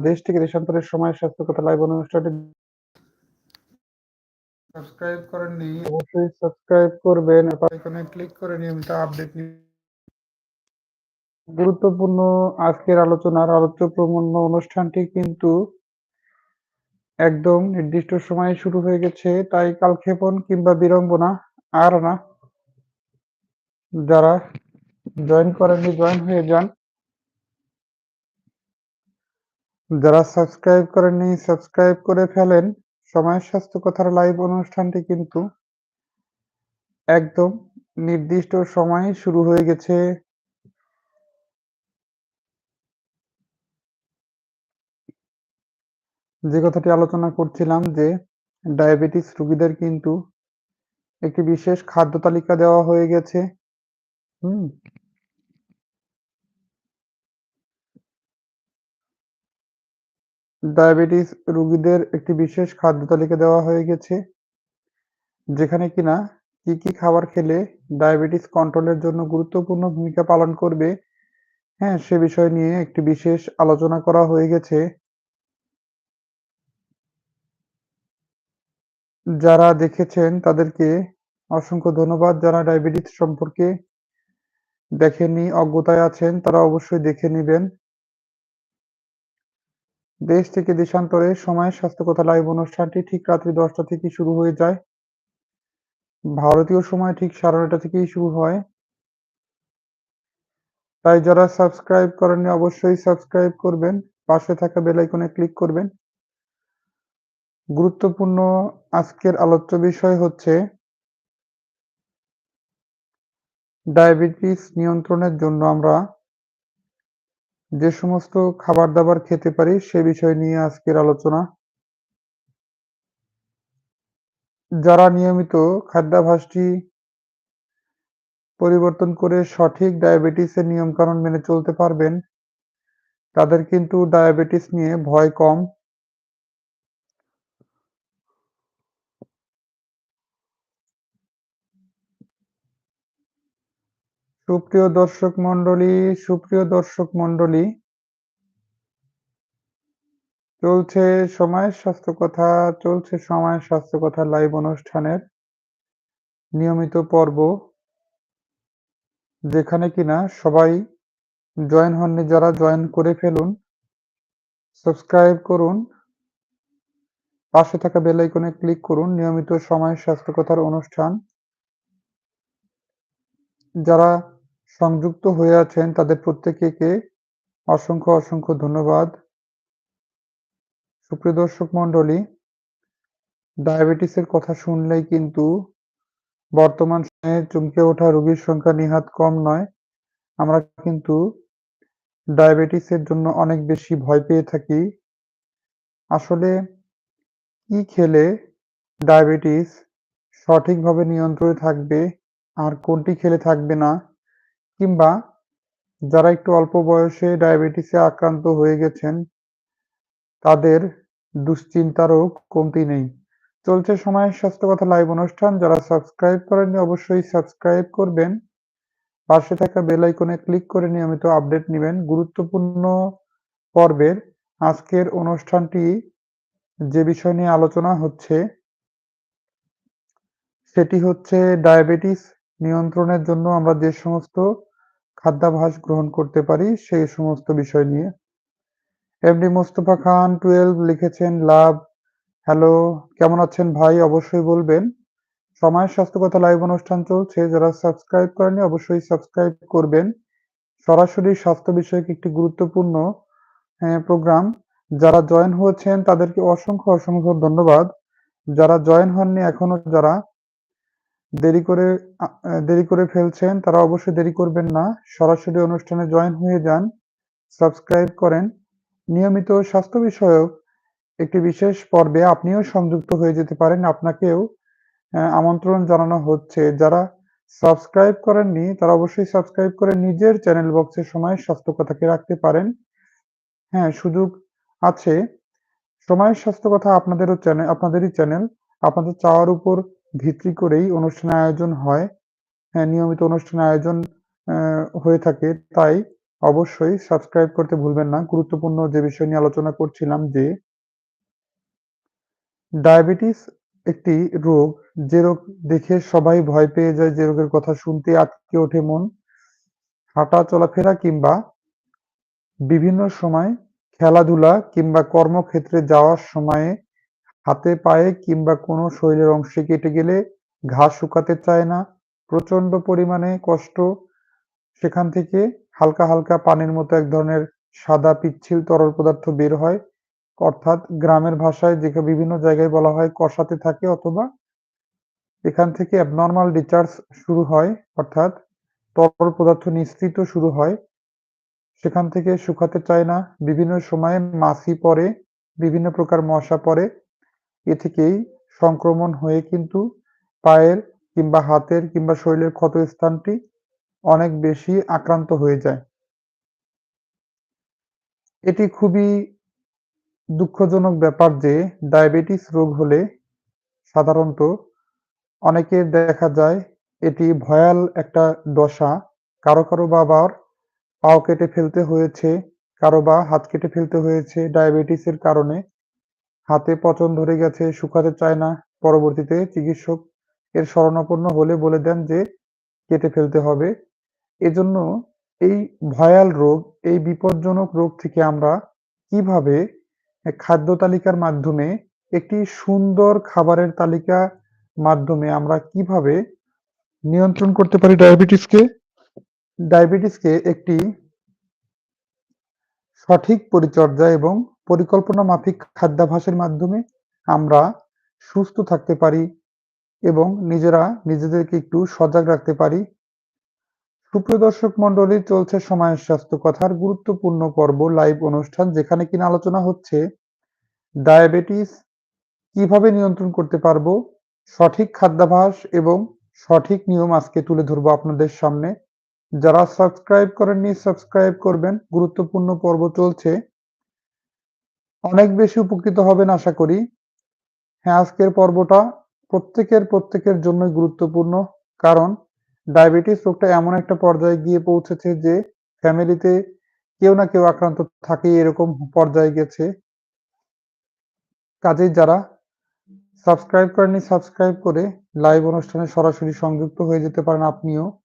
দেশ থেকে দেশান্তরের সময় স্বাস্থ্য কথা লাইভ অনুষ্ঠানটি সাবস্ক্রাইব করেননি অবশ্যই সাবস্ক্রাইব করবেন। আইকনে ক্লিক করে নিয়মিত আপডেট গুরুত্বপূর্ণ আজকের আলোচনার আলোচ্য অনুষ্ঠানটি কিন্তু একদম নির্দিষ্ট সময়ে শুরু হয়ে গেছে। তাই কালক্ষেপণ কিংবা বিড়ম্বনা আর না। যারা জয়েন করেননি জয়েন হয়ে যান। যারা সাবস্ক্রাইব করেননি, সাবস্ক্রাইব করে ফেলেন। সময়ের স্বাস্থ্য কথার লাইভ অনুষ্ঠানটি কিন্তু একদম নির্দিষ্ট সময়ে শুরু হয়ে গেছে। যে কথাটি আলোচনা করছিলাম যে, ডায়াবেটিস রোগীদের কিন্তু একটি বিশেষ খাদ্য তালিকা দেওয়া হয়ে গেছে। হুম। ডায়াবেটিস রোগীদের একটি বিশেষ খাদ্য তালিকা দেওয়া হয়ে গেছে, যেখানে কিনা কি কি খাবার খেলে ডায়াবেটিস কন্ট্রোলের জন্য গুরুত্বপূর্ণ ভূমিকা পালন করবে হ্যাঁ সে বিষয় নিয়ে একটি বিশেষ আলোচনা করা হয়ে গেছে। যারা দেখেছেন তাদেরকে অসংখ্য ধন্যবাদ। যারা ডায়াবেটিস সম্পর্কে দেখেননি, অজ্ঞতায় আছেন, তারা অবশ্যই দেখে নেবেন। দেশ থেকে দেশান্তরে সময় স্বাস্থ্য কথা লাইভ অনুষ্ঠানটি ঠিক রাত্রি দশটা থেকে শুরু হয়ে যায়। ভারতীয় সময় ঠিক সাড়ে নটা থেকেই শুরু হয়। তাই যারা সাবস্ক্রাইব করেননি অবশ্যই সাবস্ক্রাইব করবেন, পাশে থাকা বেল আইকনে ক্লিক করবেন। গুরুত্বপূর্ণ আজকের আলোচ্য বিষয় হচ্ছে ডায়াবেটিস নিয়ন্ত্রণের জন্য আমরা যে সমস্ত খাবার দাবার খেতে পারি, সে বিষয় নিয়ে আজকের আলোচনা। যারা নিয়মিত খাদ্যাভাসটি পরিবর্তন করে সঠিক ডায়াবেটিসের নিয়মকানুন মেনে চলতে পারবেন, তাদের কিন্তু ডায়াবেটিস নিয়ে ভয় কম। সুপ্রিয় দর্শক মন্ডলী সুপ্রিয় দর্শক মন্ডলী চলছে সময়ের স্বাস্থ্য কথা, চলছে সময়ের স্বাস্থ্য কথা লাইভ অনুষ্ঠানের নিয়মিত পর্ব। যেখানে কিনা সবাই জয়েন হননি, যারা জয়েন করে ফেলুন সাবস্ক্রাইব করুন, পাশে থাকা বেল আইকনে ক্লিক করুন, নিয়মিত সময়ের স্বাস্থ্য কথার অনুষ্ঠান। যারা সংযুক্ত হয়ে আছেন তাদের প্রত্যেকে অসংখ্য অসংখ্য ধন্যবাদ। সুপ্রিয় দর্শক মন্ডলী ডায়াবেটিসের কথা শুনলেই কিন্তু বর্তমান সময়ে চমকে ওঠা রোগীর সংখ্যা নিহাত কম নয়। আমরা কিন্তু ডায়াবেটিসের জন্য অনেক বেশি ভয় পেয়ে থাকি। আসলে কি খেলে ডায়াবেটিস সঠিকভাবে নিয়ন্ত্রণে থাকবে আর কোনটি খেলে থাকবে না কিংবা যারা একটু অল্প বয়সে ডায়াবেটিসে আক্রান্ত হয়ে গেছেন, তাদের দুশ্চিন্তারও কমতি নেই। চলছে সময়ের স্বাস্থ্য কথা লাইভ অনুষ্ঠান। যারা সাবস্ক্রাইব করেননি অবশ্যই সাবস্ক্রাইব করবেন। পাশে থাকা বেল আইকনে ক্লিক করে নিয়মিত আপডেট নেবেন। গুরুত্বপূর্ণ পর্বের আজকের অনুষ্ঠানটি যে বিষয় নিয়ে আলোচনা হচ্ছে, সেটি হচ্ছে ডায়াবেটিস নিয়ন্ত্রণের জন্য আমরা যে সমস্ত খাদ্যাভাস গ্রহণ করতে পারি সেই সমস্ত বিষয় নিয়ে। এমডি মোস্তফা খান টুয়েলভ লিখেছেন, লাভ হ্যালো কেমন আছেন ভাই? অবশ্যই বলবেন। সময় স্বাস্থ্য কথা লাইভ অনুষ্ঠান চলছে। যারা সাবস্ক্রাইব করেনি অবশ্যই সাবস্ক্রাইব করবেন। সরাসরি স্বাস্থ্য বিষয়ক একটি গুরুত্বপূর্ণ প্রোগ্রাম যারা জয়েন হয়েছেন, তাদেরকে অসংখ্য অসংখ্য ধন্যবাদ। যারা জয়েন হননি, এখনও যারা দেরি করে দেরি করে ফেলছেন, তারা অবশ্যই দেরি করবেন না। সরাসরি অনুষ্ঠানে জয়েন হয়ে যান, সাবস্ক্রাইব করেন। নিয়মিত স্বাস্থ্য বিষয়ক একটি বিশেষ পর্বে আপনিও সংযুক্ত হয়ে যেতে পারেন। আপনাকেও আমন্ত্রণ জানানো হচ্ছে। যারা সাবস্ক্রাইব করেননি, তারা অবশ্যই সাবস্ক্রাইব করে নিজের চ্যানেল বক্সের সময় স্বাস্থ্য কথাকে রাখতে পারেন। হ্যাঁ সুযোগ আছে। সময়ের স্বাস্থ্য কথা আপনাদেরও চ্যানেল আপনাদেরই চ্যানেল। আপনাদের চাওয়ার উপর ভিত্তি করেই অনুষ্ঠানের আয়োজন হয় হ্যাঁ নিয়মিত অনুষ্ঠানের আয়োজন হয়ে থাকে তাই অবশ্যই সাবস্ক্রাইব করতে ভুলবেন না। গুরুত্বপূর্ণ যে বিষয় নিয়ে আলোচনা করছিলাম যে ডায়াবেটিস একটি রোগ, যে রোগ দেখে সবাই ভয় পেয়ে যায়, যে রোগের কথা শুনতে আঁতকে ওঠে মন। হাঁটা চলাফেরা কিংবা বিভিন্ন সময় খেলাধুলা কিংবা কর্মক্ষেত্রে যাওয়ার সময়ে হাতে পায়ে কিংবা কোনো শরীরের অংশে কেটে গেলে ঘা শুকাতে চায় না, প্রচণ্ড পরিমাণে কষ্ট, সেখান থেকে হালকা, হালকা পানির মতো এক ধরনের সাদা পিচ্ছিল তরল পদার্থ বের হয়। অর্থাৎ গ্রামের ভাষায় যেটা বিভিন্ন জায়গায় বলা হয় কষাতে থাকে অথবা এখান থেকে অ্যাবনরমাল ডিচার্জ শুরু হয় অর্থাৎ তরল পদার্থ নিঃসৃত শুরু হয়। সেখান থেকে শুকাতে চায় না, বিভিন্ন সময়ে মাছি পরে বিভিন্ন প্রকার মশা পড়ে। এ থেকেই সংক্রমণ হয়ে কিন্তু পায়ের কিংবা হাতের কিংবা শরীরের ক্ষত স্থানটি অনেক বেশি আক্রান্ত হয়ে যায়। এটি খুবই দুঃখজনক ব্যাপার যে ডায়াবেটিস রোগ হলে সাধারণত অনেকের দেখা যায় এটি ভয়াল একটা দশা। কারও, কারও বাবার পাও কেটে ফেলতে হয়েছে, কারও বা হাত কেটে ফেলতে হয়েছে ডায়াবেটিসের কারণে। হাতে পচন ধরে গেছে, শুকাতে চায় না। পরবর্তীতে চিকিৎসক এর শরণাপন্ন হলে বলে দেন যে কেটে ফেলতে হবে। এজন্য এই ভয়াল রোগ, এই বিপজ্জনক রোগ থেকে আমরা কীভাবে খাদ্য তালিকার মাধ্যমে একটি সুন্দর খাবারের তালিকা মাধ্যমে আমরা কীভাবে নিয়ন্ত্রণ করতে পারি ডায়াবেটিসকে? ডায়াবেটিসকে একটি সঠিক পরিচর্যা এবং পরিকল্পনা মাফিক খাদ্যাভ্যাসের মাধ্যমে আমরা সুস্থ থাকতে পারি এবং নিজেরা নিজেদেরকে একটু সজাগ রাখতে পারি। সুপ্রিয় দর্শক মণ্ডলী চলছে সময়ের স্বাস্থ্য কথার গুরুত্বপূর্ণ পর্ব লাইভ অনুষ্ঠান যেখানে কিনা আলোচনা হচ্ছে ডায়াবেটিস কীভাবে নিয়ন্ত্রণ করতে পারব, সঠিক খাদ্যাভ্যাস এবং সঠিক নিয়ম আজকে তুলে ধরবো আপনাদের সামনে। যারা সাবস্ক্রাইব করেননি সাবস্ক্রাইব করবেন। গুরুত্বপূর্ণ পর্ব চলছে। অনেক বেশি উপকৃত হবেন আশা করি। হ্যাঁ, আজকের পর্বটা প্রত্যেকের, প্রত্যেকের জন্যই গুরুত্বপূর্ণ। কারণ ডায়াবেটিস রোগটা এমন একটা পর্যায়ে গিয়ে পৌঁছেছে যে ফ্যামিলিতে কেউ না কেউ আক্রান্ত থাকে এরকম পর্যায়ে গেছে। কাজেই যারা সাবস্ক্রাইব করেননি সাবস্ক্রাইব করে লাইভ অনুষ্ঠানে সরাসরি সংযুক্ত হয়ে যেতে পারেন আপনিও।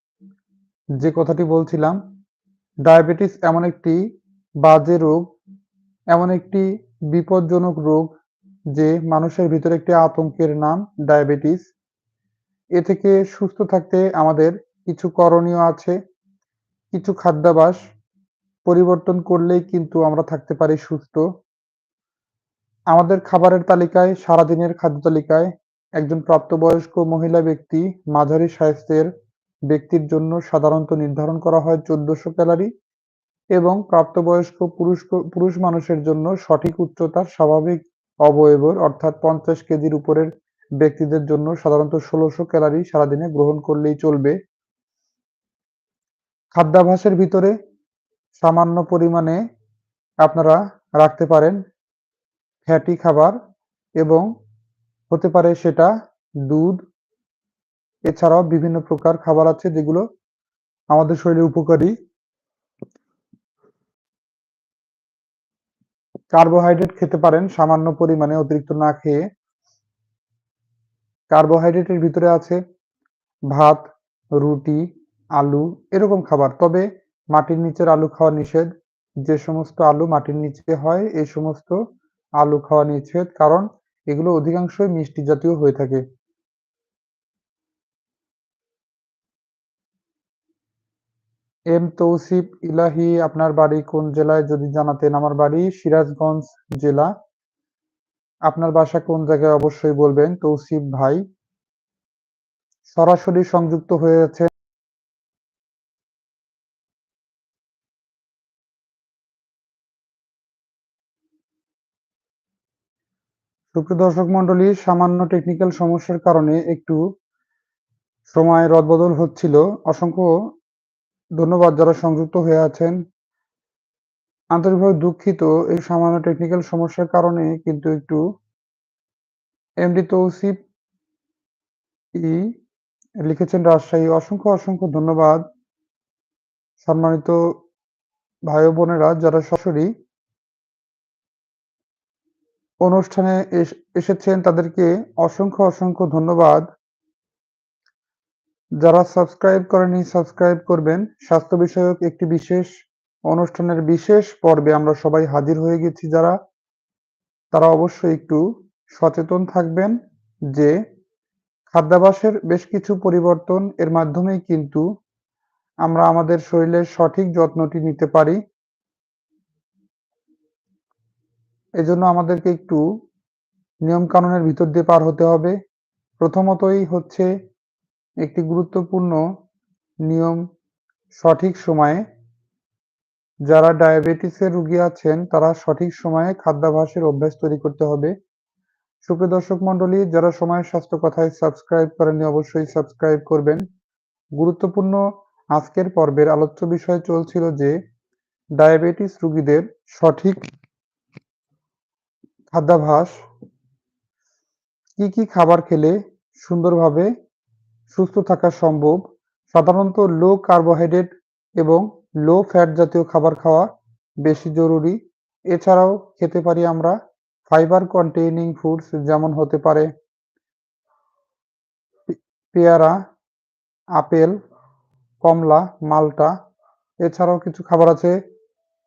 যে কথাটি বলছিলাম, ডায়াবেটিস এমন একটি বাজে রোগ, এমন একটি বিপজ্জনক রোগ যে মানুষের ভিতরে একটি আতঙ্কের নাম ডায়াবেটিস। এ থেকে সুস্থ থাকতে আমাদের কিছু করণীয় আছে, কিছু খাদ্যাভাস পরিবর্তন করলেই কিন্তু আমরা থাকতে পারি সুস্থ। আমাদের খাবারের তালিকায় সারাদিনের খাদ্য তালিকায় একজন প্রাপ্তবয়স্ক মহিলা ব্যক্তি মাঝারি স্বাস্থ্যের ব্যক্তির জন্য সাধারণত নির্ধারণ করা হয় চোদ্দশো ক্যালোরি এবং প্রাপ্তবয়স্ক পুরুষ পুরুষ মানুষের জন্য সঠিক উচ্চতার স্বাভাবিক অবয়বের অর্থাৎ পঞ্চাশ কেজির উপরের ব্যক্তিদের জন্য সাধারণত ষোলোশো ক্যালারি সারাদিনে গ্রহণ করলেই চলবে। খাদ্যাভ্যাসের ভিতরে সামান্য পরিমাণে আপনারা রাখতে পারেন ফ্যাটি খাবার এবং হতে পারে সেটা দুধ এছাড়াও বিভিন্ন প্রকার খাবার আছে যেগুলো আমাদের শরীরে উপকারী। কার্বোহাইড্রেট খেতে পারেন সামান্য পরিমাণে অতিরিক্ত না খেয়ে। কার্বোহাইড্রেটের ভিতরে আছে ভাত, রুটি, আলু এরকম খাবার। তবে মাটির নিচের আলু খাওয়া নিষেধ। যে সমস্ত আলু মাটির নিচে হয় এই সমস্ত আলু খাওয়া নিষেধ। কারণ এগুলো অধিকাংশই মিষ্টি জাতীয় হয়ে থাকে। এম তৌসিফ ইলাহি, আপনার বাড়ি কোন জেলায় যদি জানাতেন? আমার বাড়ি, সিরাজগঞ্জ জেলা। আপনার বাসা কোন জায়গায় অবশ্যই বলবেন, তৌসিফ ভাই। সরাসরি সংযুক্ত হয়েছে সুপ্রিয় দর্শক মন্ডলী সামান্য টেকনিক্যাল সমস্যার কারণে একটু সময় রদবদল হচ্ছিল। অসংখ্য ধন্যবাদ যারা সংযুক্ত হয়ে আছেন। আন্তরিকভাবে দুঃখিত এই সামান্য টেকনিক্যাল সমস্যার কারণে কিন্তু একটু এমডি তৌসিফ ই লিখেছেন রাজশাহী। অসংখ্য, অসংখ্য ধন্যবাদ। সম্মানিত ভাই বোনেরা যারা সরাসরি অনুষ্ঠানে এসেছেন তাদেরকে অসংখ্য অসংখ্য ধন্যবাদ যারা সাবস্ক্রাইব করেনি সাবস্ক্রাইব করবেন। স্বাস্থ্য বিষয়ক একটি বিশেষ অনুষ্ঠানের বিশেষ পর্বে আমরা সবাই হাজির হয়ে গেছি যারা। তারা অবশ্যই একটু সচেতন থাকবেন যে খাদ্যাভ্যাসের বেশ কিছু পরিবর্তন এর মাধ্যমেই কিন্তু আমরা আমাদের শরীরের সঠিক যত্নটি নিতে পারি। এজন্য আমাদেরকে একটু নিয়ম কানুনের ভিতর দিয়ে পার হতে হবে। প্রথমতই হচ্ছে একটি গুরুত্বপূর্ণ নিয়ম সঠিক সময়ে যারা ডায়াবেটিসের রুগী আছেন, তারা সঠিক সময়ে খাদ্যাভ্যাসের অভ্যাস তৈরি করতে হবে। সুপ্রিয় দর্শক মন্ডলী যারা সময়ের স্বাস্থ্য কথায় সাবস্ক্রাইব করেননি, অবশ্যই সাবস্ক্রাইব করবেন। গুরুত্বপূর্ণ আজকের পর্বের আলোচ্য বিষয় চলছিল যে, ডায়াবেটিস রুগীদের সঠিক খাদ্যাভ্যাস, কি কি খাবার খেলে সুন্দরভাবে সুস্থ থাকা সম্ভব। সাধারণত লো কার্বোহাইড্রেট এবং লো ফ্যাট জাতীয় খাবার খাওয়া বেশি জরুরি। এছাড়াও খেতে পারি আমরা ফাইবার কন্টেইনিং ফুডস যেমন হতে পারে পেয়ারা, আপেল, কমলা, মালটা। এছাড়াও কিছু খাবার আছে।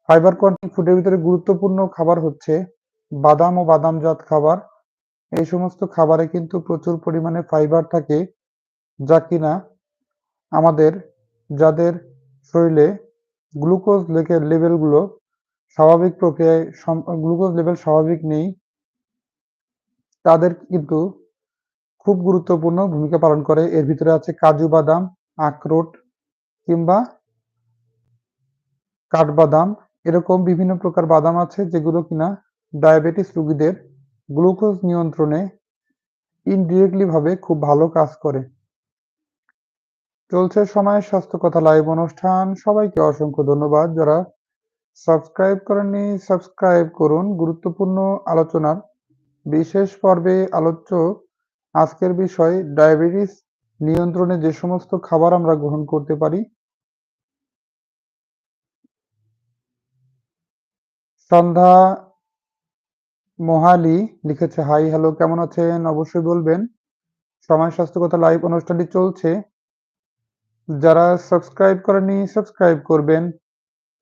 ফাইবার কন্টেইনিং ফুডের ভিতরে গুরুত্বপূর্ণ খাবার হচ্ছে বাদাম ও বাদামজাত খাবার। এই সমস্ত খাবারে কিন্তু প্রচুর পরিমাণে ফাইবার থাকে। যা কিনা আমাদের, যাদের শরীরে গ্লুকোজ লেভেলগুলো স্বাভাবিক প্রক্রিয়ায় গ্লুকোজ লেভেল স্বাভাবিক নেই, তাদের কিন্তু খুব গুরুত্বপূর্ণ ভূমিকা পালন করে। এর ভিতরে আছে কাজু বাদাম, আখরোট কিংবা কাঠবাদাম। এরকম বিভিন্ন প্রকার বাদাম আছে যেগুলো কিনা ডায়াবেটিস রোগীদের গ্লুকোজ নিয়ন্ত্রণে ইনডিরেক্টলি ভাবে খুব ভালো কাজ করে। চলছে সময় স্বাস্থ্য কথা লাইভ অনুষ্ঠান। সবাইকে অসংখ্য ধন্যবাদ। যারা সাবস্ক্রাইব করেননি, সাবস্ক্রাইব করুন। গুরুত্বপূর্ণ আলোচনার বিশেষ পর্বে আলোচ্য আজকের বিষয়, ডায়াবেটিস নিয়ন্ত্রণে যে সমস্ত খাবার আমরা গ্রহণ করতে পারি। সন্ধ্যা মোহালি লিখেছে, হাই, হ্যালো, কেমন আছেন? অবশ্যই বলবেন। সময় স্বাস্থ্য কথা লাইভ অনুষ্ঠানটি চলছে। যারা সাবস্ক্রাইব করেননি সাবস্ক্রাইব করবেন।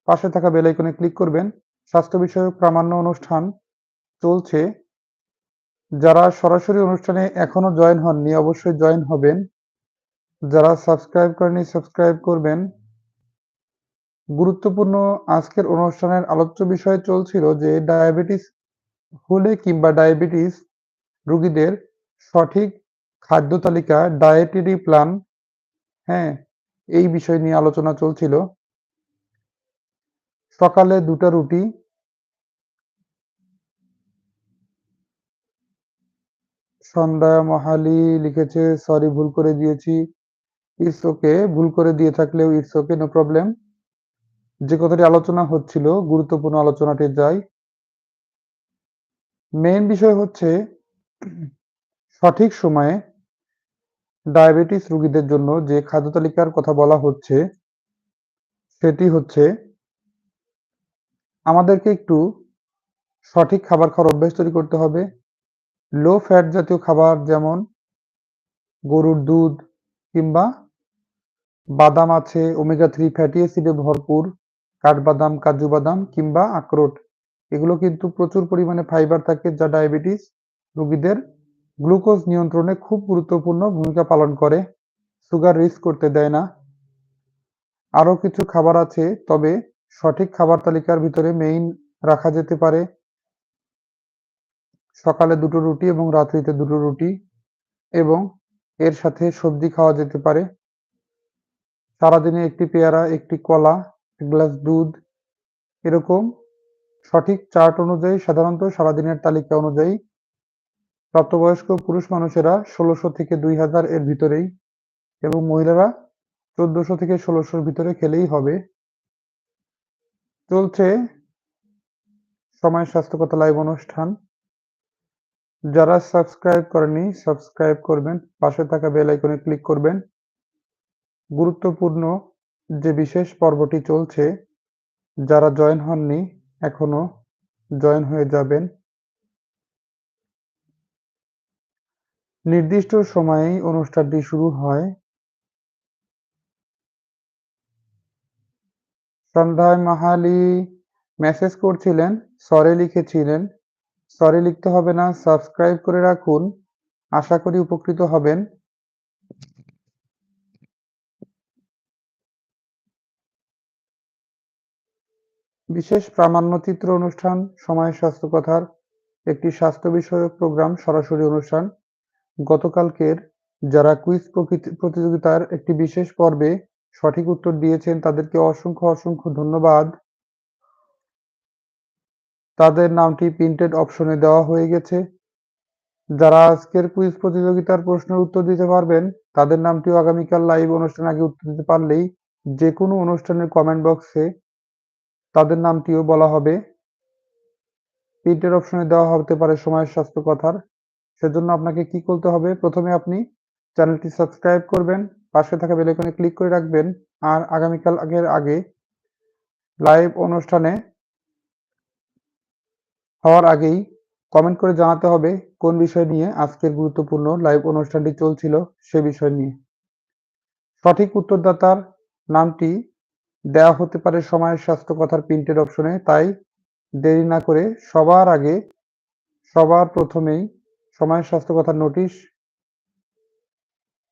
পাশে থাকা বেল আইকনে ক্লিক করবেন। স্বাস্থ্য বিষয়ক প্রামাণ্য অনুষ্ঠান চলছে। যারা সরাসরি অনুষ্ঠানে এখনও জয়েন হননি, অবশ্যই জয়েন হবেন। যারা সাবস্ক্রাইব করেনি সাবস্ক্রাইব করবেন। গুরুত্বপূর্ণ আজকের অনুষ্ঠানের আলোচ্য বিষয় চলছিল যে ডায়াবেটিস হলে কিংবা ডায়াবেটিস রোগীদের সঠিক খাদ্য তালিকা ডায়েটারি প্ল্যান হ্যাঁ এই বিষয় নিয়ে আলোচনা চলছিল। সকালে দুটা রুটি। সন্ধ্যা মহালি লিখেছে, সরি, ভুল করে দিয়েছি। ইটস ওকে ভুল করে দিয়ে থাকলেও ইটস ওকে নো প্রবলেম যে কথাটি আলোচনা হচ্ছিল, গুরুত্বপূর্ণ আলোচনাটি যাই। মেইন বিষয় হচ্ছে, সঠিক সময়ে ডায়াবেটিস রোগীদের জন্য যে খাদ্য তালিকার কথা বলা হচ্ছে, সেটি হচ্ছে, আমাদেরকে একটু সঠিক খাবার খাওয়ার অভ্যেস তৈরি করতে হবে। লো ফ্যাট জাতীয় খাবার যেমন গরুর দুধ কিংবা বাদাম আছে, ওমেগা থ্রি ফ্যাটি অ্যাসিডে ভরপুর, কাঠবাদাম, কাজু বাদাম কিংবা আখরোট। এগুলো কিন্তু প্রচুর পরিমাণে ফাইবার থাকে যা ডায়াবেটিস রোগীদের গ্লুকোজ নিয়ন্ত্রণে খুব গুরুত্বপূর্ণ ভূমিকা পালন করে। সুগার রিস্ক করতে দেয় না। আরও কিছু খাবার আছে, তবে সঠিক খাবার তালিকার ভিতরে মেইন রাখা যেতে পারে। সকালে দুটো রুটি এবং রাত্রিতে দুটো রুটি এবং এর সাথে সবজি খাওয়া যেতে পারে। সারাদিনে একটি পেয়ারা, একটি কলা, এক গ্লাস দুধ, এরকম সঠিক চার্ট অনুযায়ী সাধারণত সারাদিনের তালিকা অনুযায়ী প্রাপ্তবয়স্ক পুরুষ মানুষেরা ষোলোশো থেকে দুই হাজার এর ভিতরেই এবং মহিলারা চোদ্দশো থেকে ষোলোশোর ভিতরে খেলেই হবে। চলছে সময় স্বাস্থ্যকতা লাইভ অনুষ্ঠান। যারা সাবস্ক্রাইব করেনি সাবস্ক্রাইব করবেন, পাশে থাকা বেল আইকনে ক্লিক করবেন। গুরুত্বপূর্ণ যে বিশেষ পর্বটি চলছে, যারা জয়েন হননি, এখনও জয়েন হয়ে যাবেন। নির্দিষ্ট সময়েই অনুষ্ঠানটি শুরু হয়। সন্ধ্যায় মাহালি মেসেজ করছিলেন সরি লিখেছিলেন। সরি লিখতে হবে না সাবস্ক্রাইব করে রাখুন। আশা করি উপকৃত হবেন। বিশেষ প্রামাণ্যচিত্র অনুষ্ঠান, সময় স্বাস্থ্য কথার একটি স্বাস্থ্য বিষয়ক প্রোগ্রাম, সরাসরি অনুষ্ঠান। গতকালকের যারা কুইজ প্রতিযোগিতার একটি বিশেষ পর্বে সঠিক উত্তর দিয়েছেন, তাদেরকে অসংখ্য অসংখ্য ধন্যবাদ। তাদের নামটি প্রিন্টেড অপশনে দেওয়া হয়ে গেছে। যারা আজকের কুইজ প্রতিযোগিতার প্রশ্নের উত্তর দিতে পারবেন, তাদের নামটিও আগামীকাল লাইভ অনুষ্ঠান আগে উত্তর দিতে পারলেই যে কোনো অনুষ্ঠানের কমেন্ট বক্সে তাদের নামটিও বলা হবে। প্রিন্টেড অপশনে দেওয়া হতে পারে সময়ের স্বাস্থ্য কথার। সেজন্য আপনাকে কি করতে হবে? প্রথমে আপনি চ্যানেলটি সাবস্ক্রাইব করবেন, পাশে থাকা বেলাইকনে ক্লিক করে রাখবেন আর আগামীকাল আগের আগে লাইভ অনুষ্ঠানে হওয়ার আগেই কমেন্ট করে জানাতে হবে কোন বিষয় নিয়ে আজকের গুরুত্বপূর্ণ লাইভ অনুষ্ঠানটি চলছিল সে বিষয় নিয়ে। সঠিক উত্তরদাতার নামটি দেওয়া হতে পারে সময়ের স্বাস্থ্য কথার প্রিন্টেড অপশনে, তাই দেরি না করে সবার আগে সবার প্রথমেই সময়ের স্বাস্থ্য কথার নোটিশ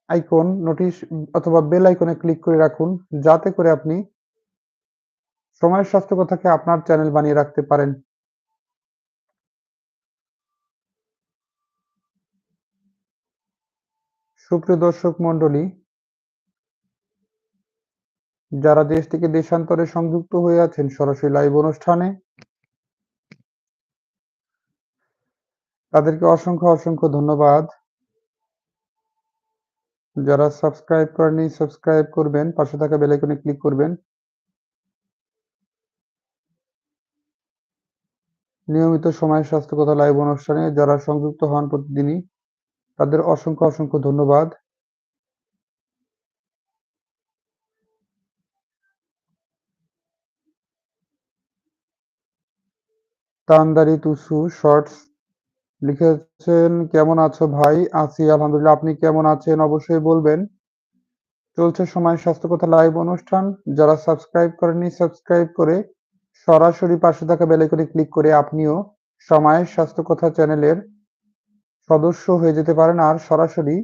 আইকন নোটিশ অথবা বেল আইকনে ক্লিক করে রাখুন, যাতে করে আপনি সময়ের স্বাস্থ্য কথাকে আপনার চ্যানেল বানিয়ে রাখতে পারেন। সুপ্রিয় দর্শক মন্ডলী যারা দেশ থেকে দেশান্তরে সংযুক্ত হয়ে আছেন সরাসরি লাইভ অনুষ্ঠানে তাদেরকে অসংখ্য অসংখ্য ধন্যবাদ। যারা সাবস্ক্রাইব করেনি সাবস্ক্রাইব করবেন, পাশে থাকা বেল আইকনে ক্লিক করবেন। নিয়মিত সময় স্বাস্থ্য কথা লাইভ অনুষ্ঠানে যারা সংযুক্ত হন প্রতিদিনই, তাদের অসংখ্য অসংখ্য ধন্যবাদ। তান্দারি তুসু শর্টস লিখেছেন, কেমন আছো ভাই? আছি, আলহামদুলিল্লাহ। আপনি কেমন আছেন? অবশ্যই বলবেন। চলছে সময় স্বাস্থ্য কথা লাইভ অনুষ্ঠান। যারা সাবস্ক্রাইব করেননি, সাবস্ক্রাইব করে সরাসরি পাশে থাকা বেলাইকনে ক্লিক করে আপনিও সময়ের স্বাস্থ্য কথা চ্যানেলের সদস্য হয়ে যেতে পারেন। আর সরাসরি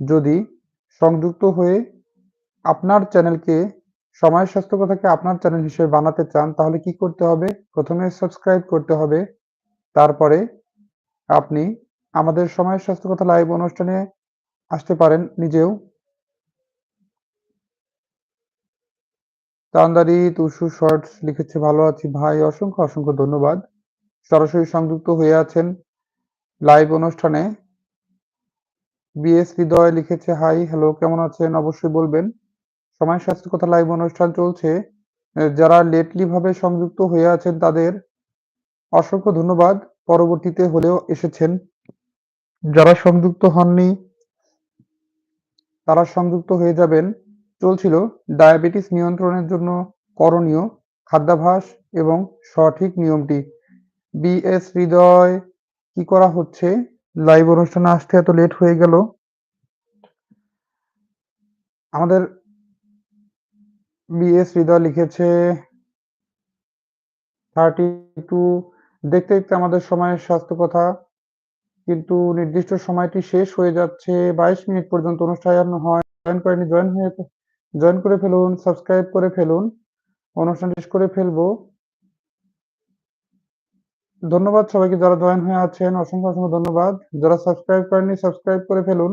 যদি সংযুক্ত হয়ে আপনার চ্যানেলকে, সময় স্বাস্থ্য কথাকে আপনার চ্যানেল হিসেবে বানাতে চান, তাহলে কি করতে হবে? প্রথমে সাবস্ক্রাইব করতে হবে। তারপরে আপনি আমাদের সময় স্বাস্থ্য কথা লাইভ অনুষ্ঠানে আসতে পারেন নিজেও। তান্দারি, তুসু, শর্টস লিখেছে, ভালো আছি ভাই, অসংখ্য অসংখ্য ধন্যবাদ। সরাসরি সংযুক্ত হয়ে আছেন লাইভ অনুষ্ঠানে। বিএস হৃদয় লিখেছে হাই হ্যালো কেমন আছেন? অবশ্যই বলবেন। সময় স্বাস্থ্য কথা লাইভ অনুষ্ঠান চলছে। যারা লেটলি ভাবে সংযুক্ত হয়ে আছেন তাদের অসংখ্য ধন্যবাদ। পরবর্তীতে হলেও এসেছেন। যারা সংযুক্ত হননি, তারা সংযুক্ত হয়ে যাবেন। চলছিল ডায়াবেটিস নিয়ন্ত্রণের জন্য করণীয় খাদ্যাভ্যাস এবং সঠিক নিয়মটি। বিএস হৃদয়, কি করা হচ্ছে? লাইভ অনুষ্ঠানে আসতে এত লেট হয়ে গেল। আমাদের বিএস হৃদয় লিখেছে, থার্টি টু দেখতে দেখতে আমাদের সময়ের স্বাস্থ্য কথা কিন্তু নির্দিষ্ট সময়টি শেষ হয়ে যাচ্ছে। বাইশ মিনিট পর্যন্ত অনুষ্ঠান হয়। জয়েন করেনি, জয়েন হয়ে জয়েন করে ফেলুন, সাবস্ক্রাইব করে ফেলুন, অনুষ্ঠান শেষ করে ফেলব। ধন্যবাদ সবাইকে যারা জয়েন হয়ে আছেন। অসংখ্য অসংখ্য ধন্যবাদ। যারা সাবস্ক্রাইব করেননি, সাবস্ক্রাইব করে ফেলুন।